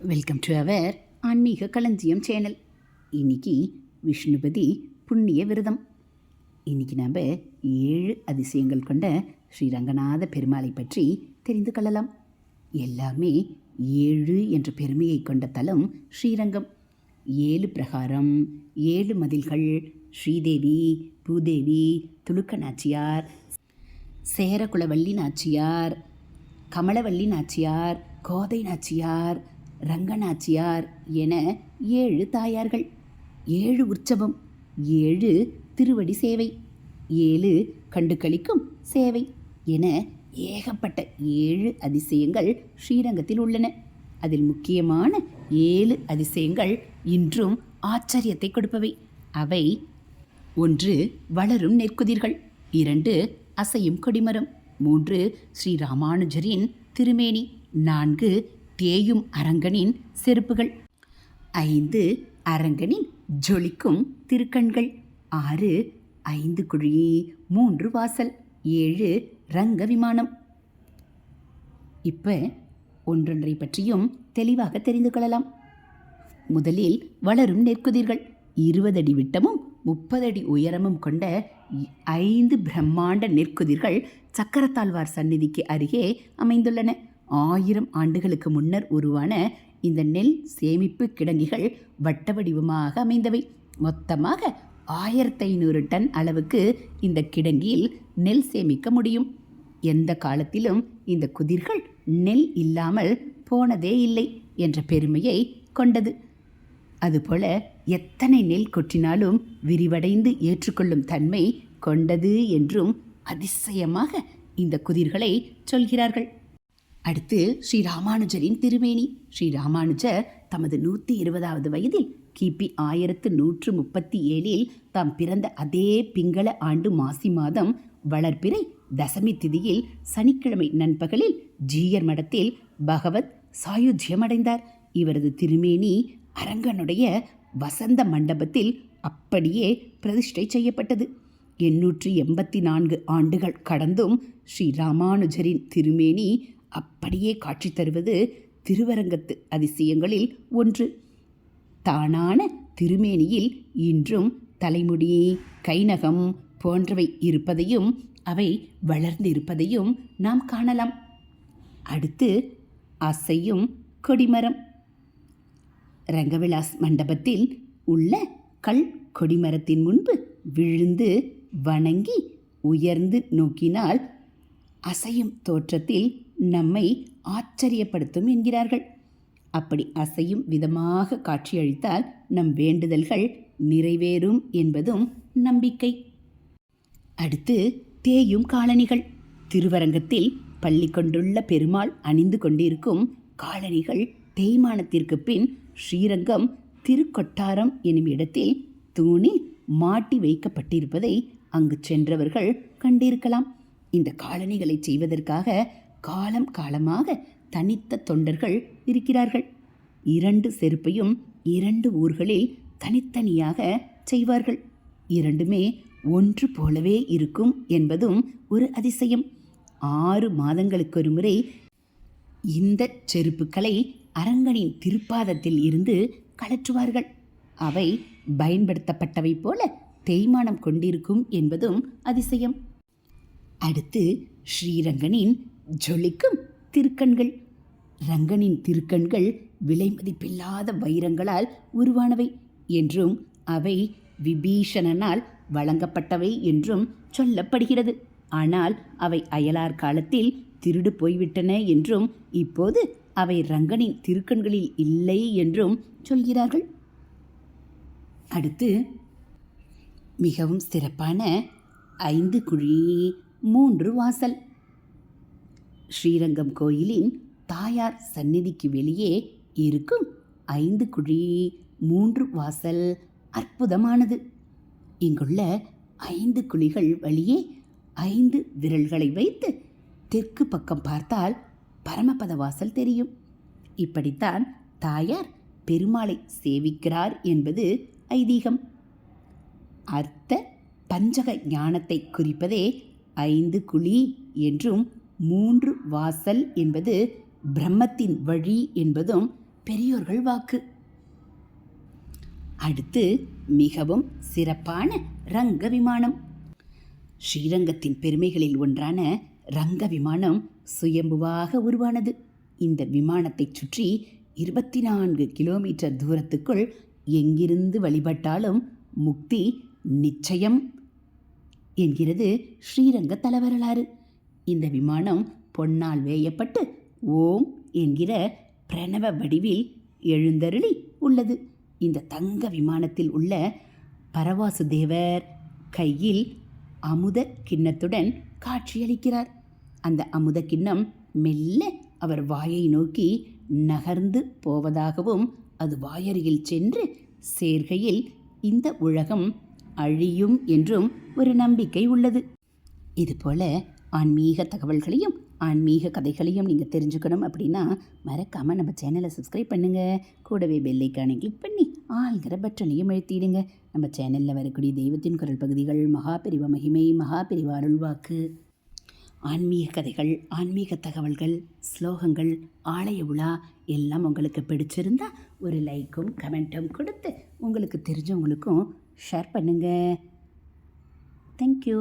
Welcome to our ஆன்மீக களஞ்சியம் channel இன்னைக்கு விஷ்ணுபதி புண்ணிய விரதம். இன்னைக்கு நாம் ஏழு அதிசயங்கள் கொண்ட ஸ்ரீரங்கநாத பெருமாளை பற்றி தெரிந்து கொள்ளலாம். எல்லாமே ஏழு என்ற பெருமையை கொண்ட தலம் ஸ்ரீரங்கம். ஏழு பிரகாரம் ஏழு மதில்கள் ஸ்ரீதேவி பூதேவி துலுக்க நாச்சியார் சேரகுலவள்ளி நாச்சியார் கமலவள்ளி நாச்சியார் கோதை நாச்சியார் ரங்கநாச்சியார் என ஏழு தாயார்கள். ஏழு உற்சவம் ஏழு திருவடி சேவை ஏழு கண்டு கழிக்கும் சேவை என ஏகப்பட்ட ஏழு அதிசயங்கள் ஸ்ரீரங்கத்தில் உள்ளன. அதில் முக்கியமான ஏழு அதிசயங்கள் இன்றும் ஆச்சரியத்தை கொடுப்பவை. அவை ஒன்று வளரும் நெற்குதிர்கள். இரண்டு அசையும் கொடிமரம். மூன்று ஸ்ரீ ராமானுஜரின் திருமேனி. நான்கு தேயும் அரங்கனின் செருப்புகள். ஐந்து அரங்கனின் ஜொலிக்கும் திருக்கண்கள். ஆறு ஐந்து குழி மூன்று வாசல். ஏழு ரங்க விமானம். இப்போ ஒன்றொன்றை பற்றியும் தெளிவாக தெரிந்து கொள்ளலாம். முதலில் வளரும் நெற்குதிர்கள். இருபது அடி விட்டமும் முப்பது அடி உயரமும் கொண்ட ஐந்து பிரம்மாண்ட நெற்குதிர்கள் சக்கரத்தாழ்வார் சந்நிதிக்கு அருகே அமைந்துள்ளன. ஆயிரம் ஆண்டுகளுக்கு முன்னர் உருவான இந்த நெல் சேமிப்பு கிடங்கிகள் வட்ட வடிவமாக அமைந்தவை. மொத்தமாக ஆயிரத்தி ஐநூறு டன் அளவுக்கு இந்த கிடங்கில் நெல் சேமிக்க முடியும். எந்த காலத்திலும் இந்த குதிர்கள் நெல் இல்லாமல் போனதே இல்லை என்ற பெருமையை கொண்டது. அதுபோல எத்தனை நெல் கொட்டினாலும் விரிவடைந்து ஏற்றுக்கொள்ளும் தன்மை கொண்டது என்றும் அதிசயமாக இந்த குதிர்களை சொல்கிறார்கள். அடுத்து ஸ்ரீ ராமானுஜரின் திருமேனி. ஸ்ரீ ராமானுஜர் தமது நூற்றி இருபதாவது வயதில் கிபி ஆயிரத்து நூற்று முப்பத்தி ஏழில் தாம் பிறந்த அதே பிங்கள ஆண்டு மாசி மாதம் வளர்பிறை தசமி திதியில் சனிக்கிழமை நண்பகலில் ஜீயர் மடத்தில் பகவத் சாயுஜ்யமடைந்தார் இவரது திருமேனி அரங்கனுடைய வசந்த மண்டபத்தில் அப்படியே பிரதிஷ்டை செய்யப்பட்டது. எண்ணூற்று எண்பத்தி நான்கு ஆண்டுகள் கடந்தும் ஸ்ரீ ராமானுஜரின் திருமேனி அப்படியே காட்சி தருவது திருவரங்கத்து அதிசயங்களில் ஒன்று. தானான திருமேனியில் இன்றும் தலைமுடி கைநகம் போன்றவை இருப்பதையும் அவை வளர்ந்திருப்பதையும் நாம் காணலாம். அடுத்து அசையும் கொடிமரம். ரங்கவிலாஸ் மண்டபத்தில் உள்ள கல் கொடிமரத்தின் முன்பு விழுந்து வணங்கி உயர்ந்து நோக்கினால் அசையும் தோற்றத்தில் நம்மை ஆச்சரியப்படுத்தும் என்கிறார்கள். அப்படி அசையும் விதமாக காட்சியளித்தால் நம் வேண்டுதல்கள் நிறைவேறும் என்பதும் நம்பிக்கை. அடுத்து தேயும் காலணிகள். திருவரங்கத்தில் பள்ளி கொண்டுள்ள பெருமாள் அணிந்து கொண்டிருக்கும் காலணிகள் தேய்மானத்திற்கு பின் ஸ்ரீரங்கம் திருக்கொட்டாரம் எனும் இடத்தில் தூணில் மாட்டி வைக்கப்பட்டிருப்பதை அங்கு சென்றவர்கள் கண்டிருக்கலாம். இந்த காலணிகளை செய்வதற்காக காலம் காலமாக தனித்த தொண்டர்கள் இருக்கிறார்கள். இரண்டு செருப்பையும் இரண்டு ஊர்களில் தனித்தனியாக செய்வார்கள். இரண்டுமே ஒன்று போலவே இருக்கும் என்பதும் ஒரு அதிசயம். ஆறு மாதங்களுக்கொரு முறை இந்த செருப்புக்களை அரங்கனின் திருப்பாதத்தில் இருந்து கழற்றுவார்கள். அவை பயன்படுத்தப்பட்டவை போல தேய்மானம் கொண்டிருக்கும் என்பதும் அதிசயம். அடுத்து ஸ்ரீரங்கனின் ஜொலிக்கும் திருக்கண்கள். ரங்கனின் திருக்கண்கள் விலை மதிப்பில்லாத வைரங்களால் உருவானவை என்றும் அவை விபீஷணனால் வழங்கப்பட்டவை என்றும் சொல்லப்படுகிறது. ஆனால் அவை அயலார் காலத்தில் திருடு போய்விட்டன என்றும் இப்போது அவை ரங்கனின் திருக்கண்களில் இல்லை என்றும் சொல்கிறார்கள். அடுத்து மிகவும் சிறப்பான ஐந்து குழி மூன்று வாசல். ஸ்ரீரங்கம் கோயிலின் தாயார் சந்நிதிக்கு வெளியே இருக்கும் ஐந்து குழி மூன்று வாசல் அற்புதமானது. இங்குள்ள ஐந்து குழிகள் வழியே ஐந்து விரல்களை வைத்து தெற்கு பக்கம் பார்த்தால் பரமபத வாசல் தெரியும். இப்படித்தான் தாயார் பெருமாளை சேவிக்கிறார் என்பது ஐதீகம். அர்த்த பஞ்சக ஞானத்தை குறிப்பதே ஐந்து குழி என்றும் மூன்று வாசல் என்பது பிரம்மத்தின் வழி என்பதும் பெரியோர்கள் வாக்கு. அடுத்து மிகவும் சிறப்பான ரங்க விமானம். ஸ்ரீரங்கத்தின் பெருமைகளில் ஒன்றான ரங்க விமானம் சுயம்புவாக உருவானது. இந்த விமானத்தைச் சுற்றி இருபத்தி நான்கு கிலோமீட்டர் தூரத்துக்குள் எங்கிருந்து வழிபட்டாலும் முக்தி நிச்சயம் என்கிறது ஸ்ரீரங்க தலவரலாறு. இந்த விமானம் பொன்னால் வேயப்பட்டு ஓம் என்கிற பிரணவ வடிவில் எழுந்தருளி உள்ளது. இந்த தங்க விமானத்தில் உள்ள பரவாசு தேவர் கையில் அமுத கிண்ணத்துடன் காட்சியளிக்கிறார். அந்த அமுத கிண்ணம் மெல்ல அவர் வாயை நோக்கி நகர்ந்து போவதாகவும் அது வாயருகில் சென்று சேர்கையில் இந்த உலகம் அழியும் என்றும் ஒரு நம்பிக்கை உள்ளது. இதுபோல ஆன்மீக தகவல்களையும் ஆன்மீக கதைகளையும் நீங்கள் தெரிஞ்சுக்கணும் அப்படின்னா மறக்காமல் நம்ம சேனலை சப்ஸ்கிரைப் பண்ணுங்கள் கூடவே பெல்லைக்கானை கிளிக் பண்ணி ஆள்கிற பட்டனையும் எழுத்திடுங்க நம்ம சேனலில் வரக்கூடிய தெய்வத்தின் குரல் பகுதிகள் மகாபிரிவ மகிமை மகாபிரிவ அருள்வாக்கு ஆன்மீக கதைகள் ஆன்மீக தகவல்கள் ஸ்லோகங்கள் ஆலய உலா எல்லாம் உங்களுக்கு பிடிச்சிருந்தா ஒரு லைக்கும் கமெண்ட்டும் கொடுத்து உங்களுக்கு தெரிஞ்சவங்களுக்கும் ஷேர் பண்ணுங்கள் தேங்க்யூ